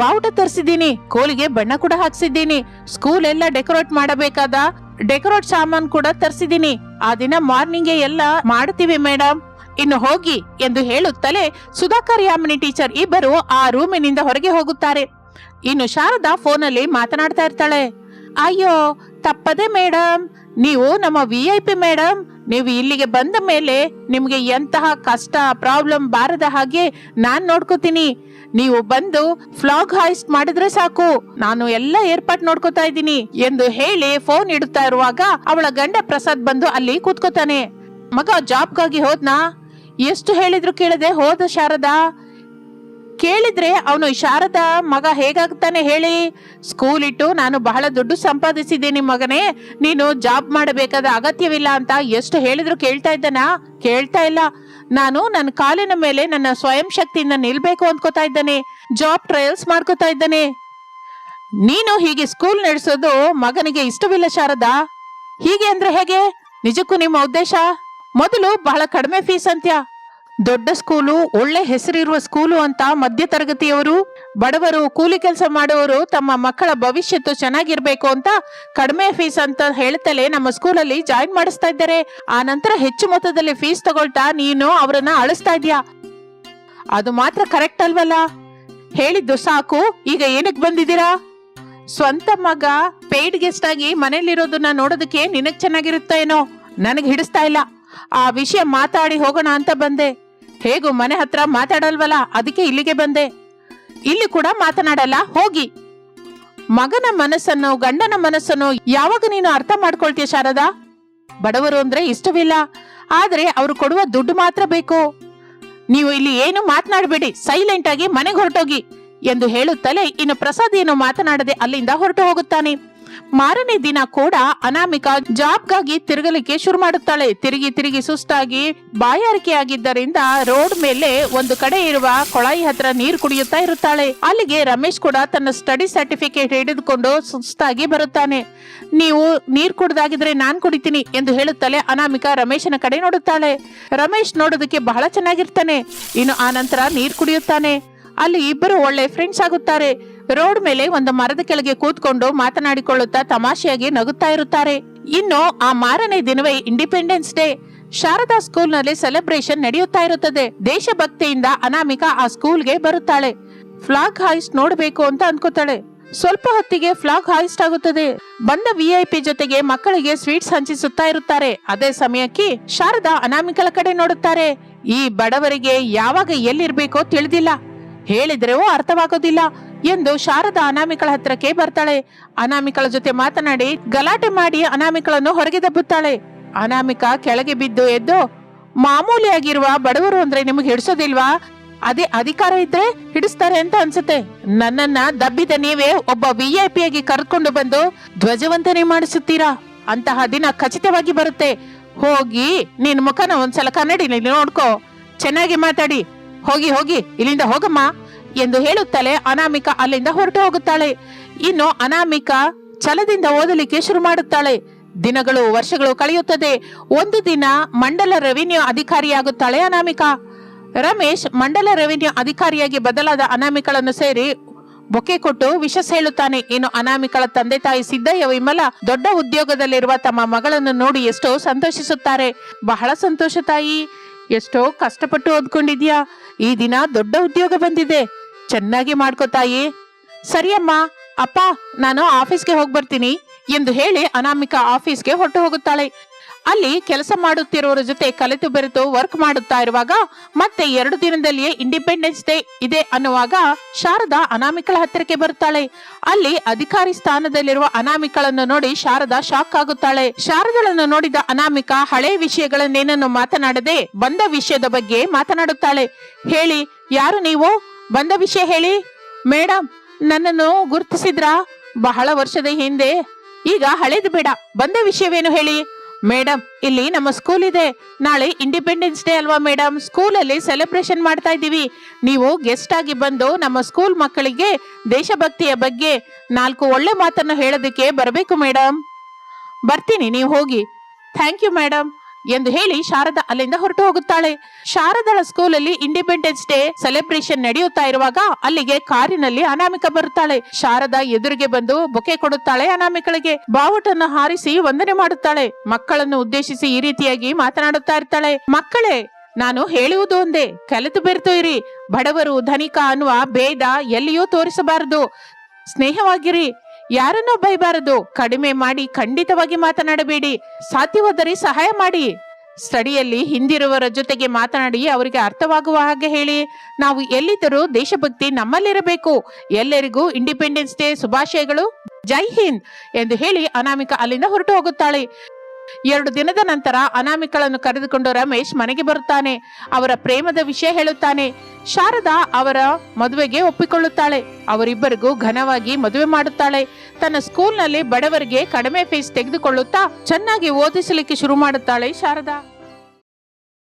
ಬಾವುಟ ತರಿಸಿದ್ದೀನಿ, ಕೋಲಿಗೆ ಬಣ್ಣ ಕೂಡ ಹಾಕ್ಸಿದ್ದೀನಿ. ಸ್ಕೂಲ್ ಎಲ್ಲ ಡೆಕೋರೇಟ್ ಮಾಡಬೇಕಾದ ಡೆಕೋರೇಟ್ ಸಾಮಾನು ಕೂಡ ತರಿಸಿದ್ದೀನಿ. ಆ ದಿನ ಮಾರ್ನಿಂಗ್ ಎಲ್ಲ ಮಾಡ್ತೀವಿ ಮೇಡಮ್ ಇನ್ನು ಹೋಗಿ ಎಂದು ಹೇಳುತ್ತಲೇ ಸುಧಾಕರ್ ಯಾಮಿನಿ ಟೀಚರ್ ಇಬ್ಬರು ಆ ರೂಮಿನಿಂದ ಹೊರಗೆ ಹೋಗುತ್ತಾರೆ. ಇನ್ನು ಶಾರದಾ ಫೋನಲ್ಲಿ ಮಾತನಾಡ್ತಾ ಇರ್ತಾಳೆ. ಅಯ್ಯೋ, ತಪ್ಪದೆ ಮೇಡಮ್ ನೀವು ನಮ್ಮ ವಿ ಐ ಪಿ ಮೇಡಮ್ ನೀವು ಇಲ್ಲಿಗೆ ಬಂದ ಮೇಲೆ ನಿಮಗೆ ಎಂತಹ ಕಷ್ಟ, ಪ್ರಾಬ್ಲಮ್ ಬಾರದ ಹಾಗೆ ನಾನ್ ನೋಡ್ಕೋತೀನಿ. ನೀವು ಬಂದು ಫ್ಲಾಗ್ ಹಾಯಿಸ್ಟ್ ಮಾಡಿದ್ರೆ ಸಾಕು. ನಾನು ಎಲ್ಲ ಏರ್ಪಾಟ್ ನೋಡ್ಕೋತಾ ಇದ್ದೀನಿ ಎಂದು ಹೇಳಿ ಫೋನ್ ಇಡುತ್ತಾ ಇರುವಾಗ ಅವಳ ಗಂಡ ಪ್ರಸಾದ್ ಬಂದು ಅಲ್ಲಿ ಕೂತ್ಕೋತಾನೆ. ಮಗ ಜಾಬ್ಗಾಗಿ ಹೋದ್ನಾ? ಎಷ್ಟು ಹೇಳಿದ್ರು ಕೇಳದೆ ಹೋದ ಶಾರದಾ? ಕೇಳಿದ್ರೆ ಅವನು ಶಾರದಾ ಮಗ ಹೇಗಾಗ್ತಾನೆ ಹೇಳಿ? ಸ್ಕೂಲ್ ಇಟ್ಟು ನಾನು ಬಹಳ ದುಡ್ಡು ಸಂಪಾದಿಸಿದ್ದೀನಿ ಮಗನೇ, ನೀನು ಜಾಬ್ ಮಾಡಬೇಕಾದ ಅಗತ್ಯವಿಲ್ಲ ಅಂತ ಎಷ್ಟು ಹೇಳಿದ್ರು ಕೇಳ್ತಾ ಇದ್ದಾನ? ಕೇಳ್ತಾ ಇಲ್ಲ. ನಾನು ನನ್ನ ಕಾಲಿನ ಮೇಲೆ ನನ್ನ ಸ್ವಯಂ ಶಕ್ತಿಯಿಂದ ನಿಲ್ಬೇಕು ಅಂದ್ಕೋತಾ ಇದ್ದಾನೆ. ಜಾಬ್ ಟ್ರಯಲ್ಸ್ ಮಾಡ್ಕೋತಾ ಇದ್ದಾನೆ. ನೀನು ಹೀಗೆ ಸ್ಕೂಲ್ ನಡೆಸೋದು ಮಗನಿಗೆ ಇಷ್ಟವಿಲ್ಲ ಶಾರದಾ? ಹೀಗೆ ಅಂದ್ರೆ ಹೇಗೆ? ನಿಜಕ್ಕೂ ನಿಮ್ಮ ಉದ್ದೇಶ? ಮೊದಲು ಬಹಳ ಕಡಿಮೆ ಫೀಸ್ ಅಂತ್ಯ. ದೊಡ್ಡ ಸ್ಕೂಲು ಒಳ್ಳೆ ಹೆಸರಿರುವ ಸ್ಕೂಲು ಅಂತ ಮಧ್ಯ ತರಗತಿಯವರು, ಬಡವರು ಕೂಲಿ ಕೆಲಸ ಮಾಡುವವರು ತಮ್ಮ ಮಕ್ಕಳ ಭವಿಷ್ಯತ್ತು ಚೆನ್ನಾಗಿರ್ಬೇಕು ಅಂತ ಕಡಿಮೆ ಫೀಸ್ ಅಂತ ಹೇಳ್ತಲೇ ನಮ್ಮ ಸ್ಕೂಲಲ್ಲಿ ಜಾಯಿನ್ ಮಾಡಿಸ್ತಾ ಇದ್ದಾರೆ. ಆ ನಂತರ ಹೆಚ್ಚು ಮೊತ್ತದಲ್ಲಿ ಫೀಸ್ ತಗೊಳ್ತಾ ನೀನು ಅವರನ್ನ ಅಳಿಸ್ತಾ ಇದೀಯಾ? ಅದು ಮಾತ್ರ ಕರೆಕ್ಟ್ ಅಲ್ವಲ್ಲ? ಹೇಳಿದ್ದು ಸಾಕು, ಈಗ ಏನಕ್ಕೆ ಬಂದಿದ್ದೀರಾ? ಸ್ವಂತ ಮಗ ಪೇಯ್ಡ್ ಗೆಸ್ಟ್ ಆಗಿ ಮನೇಲಿರೋದನ್ನ ನೋಡೋದಕ್ಕೆ ನಿನಗ್ ಚೆನ್ನಾಗಿರುತ್ತೇನೋ? ನನಗ್ ಹಿಡಿಸ್ತಾ ಇಲ್ಲ. ಆ ವಿಷಯ ಮಾತಾಡಿ ಹೋಗೋಣ ಅಂತ ಬಂದೆ. ಹೇಗೂ ಮನೆ ಹತ್ರ ಮಾತಾಡಲ್ವಲ್ಲ, ಅದಕ್ಕೆ ಇಲ್ಲಿಗೆ ಬಂದೆ. ಇಲ್ಲಿ ಕೂಡ ಮಾತನಾಡಲ್ಲ, ಹೋಗಿ. ಮಗನ ಮನಸ್ಸನ್ನು, ಗಂಡನ ಮನಸ್ಸನ್ನು ಯಾವಾಗ ನೀನು ಅರ್ಥ ಮಾಡ್ಕೊಳ್ತೀಯ ಶಾರದಾ? ಬಡವರು ಅಂದ್ರೆ ಇಷ್ಟವಿಲ್ಲ, ಆದ್ರೆ ಅವರು ಕೊಡುವ ದುಡ್ಡು ಮಾತ್ರ ಬೇಕು. ನೀವು ಇಲ್ಲಿ ಏನು ಮಾತನಾಡಬೇಡಿ ಸೈಲೆಂಟ್ ಆಗಿ ಮನೆಗೆ ಹೊರಟೋಗಿ ಎಂದು ಹೇಳುತ್ತಲೇ ಇನ್ನು ಪ್ರಸಾದ್ ಏನು ಮಾತನಾಡದೆ ಅಲ್ಲಿಂದ ಹೊರಟು ಹೋಗುತ್ತಾನೆ. ಮಾರನೇ ದಿನ ಕೂಡ ಅನಾಮಿಕಾ ಜಾಬ್ಗಾಗಿ ತಿರುಗಲಿಕ್ಕೆ ಶುರು ಮಾಡುತ್ತಾಳೆ. ತಿರುಗಿ ತಿರುಗಿ ಸುಸ್ತಾಗಿ ಬಾಯಾರಿಕೆ ಆಗಿದ್ದರಿಂದ ರೋಡ್ ಮೇಲೆ ಒಂದು ಕಡೆ ಇರುವ ಕೊಳಾಯಿ ಹತ್ರ ನೀರು ಕುಡಿಯುತ್ತಾ ಇರುತ್ತಾಳೆ. ಅಲ್ಲಿಗೆ ರಮೇಶ್ ಕೂಡ ತನ್ನ ಸ್ಟಡಿ ಸರ್ಟಿಫಿಕೇಟ್ ಹಿಡಿದುಕೊಂಡು ಸುಸ್ತಾಗಿ ಬರುತ್ತಾನೆ. ನೀವು ನೀರ್ ಕುಡ್ದಾಗಿದ್ರೆ ನಾನ್ ಕುಡಿತೀನಿ ಎಂದು ಹೇಳುತ್ತಲೇ ಅನಾಮಿಕಾ ರಮೇಶನ ಕಡೆ ನೋಡುತ್ತಾಳೆ. ರಮೇಶ್ ನೋಡೋದಕ್ಕೆ ಬಹಳ ಚೆನ್ನಾಗಿರ್ತಾನೆ. ಇನ್ನು ಆ ನಂತರ ನೀರ್ ಕುಡಿಯುತ್ತಾನೆ. ಅಲ್ಲಿ ಇಬ್ಬರು ಒಳ್ಳೆ ಫ್ರೆಂಡ್ಸ್ ಆಗುತ್ತಾರೆ. ರೋಡ್ ಮೇಲೆ ಒಂದು ಮರದ ಕೆಳಗೆ ಕೂತ್ಕೊಂಡು ಮಾತನಾಡಿಕೊಳ್ಳುತ್ತಾ ತಮಾಷೆಯಾಗಿ ನಗುತ್ತಾ ಇರುತ್ತಾರೆ. ಇನ್ನು ಆ ಮಾರನೇ ದಿನವೇ ಇಂಡಿಪೆಂಡೆನ್ಸ್ ಡೇ ಶಾರದಾ ಸ್ಕೂಲ್ನಲ್ಲಿ ಸೆಲೆಬ್ರೇಷನ್ ನಡೆಯುತ್ತಾ ಇರುತ್ತದೆ. ದೇಶಭಕ್ತಿಯಿಂದ ಅನಾಮಿಕಾ ಆ ಸ್ಕೂಲ್ಗೆ ಬರುತ್ತಾಳೆ. ಫ್ಲಾಗ್ ಹಾಯಿಸ್ಟ್ ನೋಡಬೇಕು ಅಂತ ಅನ್ಕೋತಾಳೆ ಸ್ವಲ್ಪ ಹೊತ್ತಿಗೆ ಫ್ಲಾಗ್ ಹಾಯಿಸ್ಟ್ ಆಗುತ್ತದೆ. ಬಂದ ವಿಐಪಿ ಜೊತೆಗೆ ಮಕ್ಕಳಿಗೆ ಸ್ವೀಟ್ಸ್ ಹಂಚಿಸುತ್ತಾ ಇರುತ್ತಾರೆ. ಅದೇ ಸಮಯಕ್ಕೆ ಶಾರದಾ ಅನಾಮಿಕಲ ಕಡೆ ನೋಡುತ್ತಾರೆ. ಈ ಬಡವರಿಗೆ ಯಾವಾಗ ಎಲ್ಲಿರ್ಬೇಕೋ ತಿಳಿದಿಲ್ಲ. ಹೇಳಿದ್ರೆವೋ ಅರ್ಥವಾಗೋದಿಲ್ಲ ಎಂದು ಶಾರದಾ ಅನಾಮಿಕಳ ಹತ್ರಕ್ಕೆ ಬರ್ತಾಳೆ. ಅನಾಮಿಕಳ ಜೊತೆ ಮಾತನಾಡಿ ಗಲಾಟೆ ಮಾಡಿ ಅನಾಮಿಕಳನ್ನು ಹೊರಗೆ ದಬ್ಬುತ್ತಾಳೆ. ಅನಾಮಿಕ ಕೆಳಗೆ ಬಿದ್ದು ಎದ್ದು, ಮಾಮೂಲಿಯಾಗಿರುವ ಬಡವರು ಅಂದ್ರೆ ನಿಮಗೆ ಹಿಡಿಸೋದಿಲ್ವಾ? ಅದೇ ಅಧಿಕಾರ ಇದ್ರೆ ಹಿಡಿಸ್ತಾರೆ ಅಂತ ಅನ್ಸುತ್ತೆ. ನನ್ನನ್ನ ದಬ್ಬಿದ ನೀವೇ ಒಬ್ಬ ವಿ ಐ ಪಿ ಆಗಿ ಕರ್ಕೊಂಡು ಬಂದು ಧ್ವಜವಂತನೆ ಮಾಡಿಸುತ್ತೀರಾ? ಅಂತಹ ದಿನ ಖಚಿತವಾಗಿ ಬರುತ್ತೆ. ಹೋಗಿ ನಿನ್ ಮುಖನ ಒಂದ್ಸಲ ಕನ್ನಡಿನಲ್ಲಿ ನೋಡ್ಕೋ. ಚೆನ್ನಾಗಿ ಮಾತಾಡಿ. ಹೋಗಿ ಹೋಗಿ, ಇಲ್ಲಿಂದ ಹೋಗಮ್ಮ ಎಂದು ಹೇಳುತ್ತಲೇ ಅನಾಮಿಕ ಅಲ್ಲಿಂದ ಹೊರಟು ಹೋಗುತ್ತಾಳೆ. ಇನ್ನು ಅನಾಮಿಕ ಛಲದಿಂದ ಓದಲಿಕ್ಕೆ ಶುರು ಮಾಡುತ್ತಾಳೆ. ದಿನಗಳು, ವರ್ಷಗಳು ಕಳೆಯುತ್ತದೆ. ಒಂದು ದಿನ ಮಂಡಲ ರೆವಿನ್ಯೂ ಅಧಿಕಾರಿಯಾಗುತ್ತಾಳೆ ಅನಾಮಿಕಾ. ರಮೇಶ್ ಮಂಡಲ ರೆವಿನ್ಯೂ ಅಧಿಕಾರಿಯಾಗಿ ಬದಲಾದ ಅನಾಮಿಕಳನ್ನು ಸೇರಿ ಬೊಕ್ಕೆ ಕೊಟ್ಟು ವಿಷಸ್ ಹೇಳುತ್ತಾನೆ ಇನ್ನು ಅನಾಮಿಕಳ ತಂದೆ ತಾಯಿ ಸಿದ್ದಯ್ಯ ವಿಮಲ ದೊಡ್ಡ ಉದ್ಯೋಗದಲ್ಲಿರುವ ತಮ್ಮ ಮಗಳನ್ನು ನೋಡಿ ಎಷ್ಟೋ ಸಂತೋಷಿಸುತ್ತಾರೆ. ಬಹಳ ಸಂತೋಷ ತಾಯಿ. ಎಷ್ಟೋ ಕಷ್ಟಪಟ್ಟು ಓದ್ಕೊಂಡಿದ್ಯಾ? ಈ ದಿನ ದೊಡ್ಡ ಉದ್ಯೋಗ ಬಂದಿದೆ. ಚೆನ್ನಾಗಿ ಮಾಡ್ಕೋತಾಯಿ ಸರಿಯಮ್ಮ, ಅಪ್ಪ, ನಾನು ಆಫೀಸ್ಗೆ ಹೋಗ್ಬರ್ತೀನಿ ಎಂದು ಹೇಳಿ ಅನಾಮಿಕಾ ಆಫೀಸ್ಗೆ ಹೊರಟು ಹೋಗುತ್ತಾಳೆ. ಅಲ್ಲಿ ಕೆಲಸ ಮಾಡುತ್ತಿರುವವರ ಜೊತೆ ಕಲಿತು ಬೆರೆತು ವರ್ಕ್ ಮಾಡುತ್ತಾ ಇರುವಾಗ ಮತ್ತೆ ಎರಡು ದಿನದಲ್ಲಿಯೇ ಇಂಡಿಪೆಂಡೆನ್ಸ್ ಡೇ ಇದೆ ಅನ್ನುವಾಗ ಶಾರದಾ ಅನಾಮಿಕಳ ಹತ್ತಿರಕ್ಕೆ ಬರುತ್ತಾಳೆ. ಅಲ್ಲಿ ಅಧಿಕಾರಿ ಸ್ಥಾನದಲ್ಲಿರುವ ಅನಾಮಿಕಳನ್ನು ನೋಡಿ ಶಾರದಾ ಶಾಕ್ ಆಗುತ್ತಾಳೆ. ಶಾರದಳನ್ನು ನೋಡಿದ ಅನಾಮಿಕ ಹಳೆ ವಿಷಯಗಳನ್ನೇನನ್ನು ಮಾತನಾಡದೆ ಬಂದ ವಿಷಯದ ಬಗ್ಗೆ ಮಾತನಾಡುತ್ತಾಳೆ. ಹೇಳಿ, ಯಾರು ನೀವು? ಬಂದ ವಿಷಯ ಹೇಳಿ. ಮೇಡಮ್ ನನ್ನನ್ನು ಗುರುತಿಸಿದ್ರಾ? ಬಹಳ ವರ್ಷದ ಹಿಂದೆ. ಈಗ ಹಳೇದು ಬೇಡ. ಬಂದ ವಿಷಯವೇನು ಹೇಳಿ? ಮೇಡಮ್ ಇಲ್ಲಿ ನಮ್ಮ ಸ್ಕೂಲ್ ಇದೆ. ನಾಳೆ ಇಂಡಿಪೆಂಡೆನ್ಸ್ ಡೇ ಅಲ್ವಾ ಮೇಡಮ್ ಸ್ಕೂಲಲ್ಲಿ ಸೆಲೆಬ್ರೇಷನ್ ಮಾಡ್ತಾ ಇದ್ದೀವಿ. ನೀವು ಗೆಸ್ಟ್ ಆಗಿ ಬಂದು ನಮ್ಮ ಸ್ಕೂಲ್ ಮಕ್ಕಳಿಗೆ ದೇಶಭಕ್ತಿಯ ಬಗ್ಗೆ ನಾಲ್ಕು ಒಳ್ಳೆ ಮಾತನ್ನು ಹೇಳೋದಕ್ಕೆ ಬರಬೇಕು ಮೇಡಮ್ ಬರ್ತೀನಿ, ನೀವು ಹೋಗಿ. ಥ್ಯಾಂಕ್ ಯು ಮೇಡಮ್ ಎಂದು ಹೇಳಿ ಶಾರದಾ ಅಲ್ಲಿಂದ ಹೊರಟು ಹೋಗುತ್ತಾಳೆ. ಶಾರದಳ ಸ್ಕೂಲಲ್ಲಿ ಇಂಡಿಪೆಂಡೆನ್ಸ್ ಡೇ ಸೆಲೆಬ್ರೇಷನ್ ನಡೆಯುತ್ತಾ ಇರುವಾಗ ಅಲ್ಲಿಗೆ ಕಾರಿನಲ್ಲಿ ಅನಾಮಿಕ ಬರುತ್ತಾಳೆ. ಶಾರದಾ ಎದುರಿಗೆ ಬಂದು ಬೊಕೆ ಕೊಡುತ್ತಾಳೆ ಅನಾಮಿಕಳಿಗೆ. ಬಾವುಟನ್ನು ಹಾರಿಸಿ ವಂದನೆ ಮಾಡುತ್ತಾಳೆ. ಮಕ್ಕಳನ್ನು ಉದ್ದೇಶಿಸಿ ಈ ರೀತಿಯಾಗಿ ಮಾತನಾಡುತ್ತಾ ಇರ್ತಾಳೆ. ಮಕ್ಕಳೇ, ನಾನು ಹೇಳುವುದು ಒಂದೇ, ಕಲಿತು ಬೆರೆತು ಇರಿ. ಬಡವರು ಧನಿಕ ಅನ್ನುವ ಭೇದ ಎಲ್ಲಿಯೂ ತೋರಿಸಬಾರದು. ಸ್ನೇಹವಾಗಿರಿ. ಯಾರನ್ನೂ ಬೈಬಾರದು. ಕಡಿಮೆ ಮಾಡಿ ಖಂಡಿತವಾಗಿ ಮಾತನಾಡಬೇಡಿ. ಸಾಧ್ಯವಾದರೆ ಸಹಾಯ ಮಾಡಿ. ಸ್ಟಡಿಯಲ್ಲಿ ಹಿಂದಿರುವವರ ಜೊತೆಗೆ ಮಾತನಾಡಿ ಅವರಿಗೆ ಅರ್ಥವಾಗುವ ಹಾಗೆ ಹೇಳಿ. ನಾವು ಎಲ್ಲಿದ್ದರೂ ದೇಶಭಕ್ತಿ ನಮ್ಮಲ್ಲಿರಬೇಕು. ಎಲ್ಲರಿಗೂ ಇಂಡಿಪೆಂಡೆನ್ಸ್ ಡೇ ಶುಭಾಶಯಗಳು. ಜೈ ಹಿಂದ್ ಎಂದು ಹೇಳಿ ಅನಾಮಿಕಾ ಅಲ್ಲಿಂದ ಹೊರಟು ಹೋಗುತ್ತಾಳೆ. ಎರಡು ದಿನದ ನಂತರ ಅನಾಮಿಕಳನ್ನು ಕರೆದುಕೊಂಡು ರಮೇಶ್ ಮನೆಗೆ ಬರುತ್ತಾನೆ. ಅವರ ಪ್ರೇಮದ ವಿಷಯ ಹೇಳುತ್ತಾನೆ. ಶಾರದಾ ಅವರ ಮದುವೆಗೆ ಒಪ್ಪಿಕೊಳ್ಳುತ್ತಾಳೆ. ಅವರಿಬ್ಬರಿಗೂ ಘನವಾಗಿ ಮದುವೆ ಮಾಡುತ್ತಾಳೆ. ತನ್ನ ಸ್ಕೂಲ್ನಲ್ಲಿ ಬಡವರಿಗೆ ಕಡಿಮೆ ಫೀಸ್ ತೆಗೆದುಕೊಳ್ಳುತ್ತಾ ಚೆನ್ನಾಗಿ ಓದಿಸಲಿಕ್ಕೆ ಶುರು ಮಾಡುತ್ತಾಳೆ ಶಾರದಾ.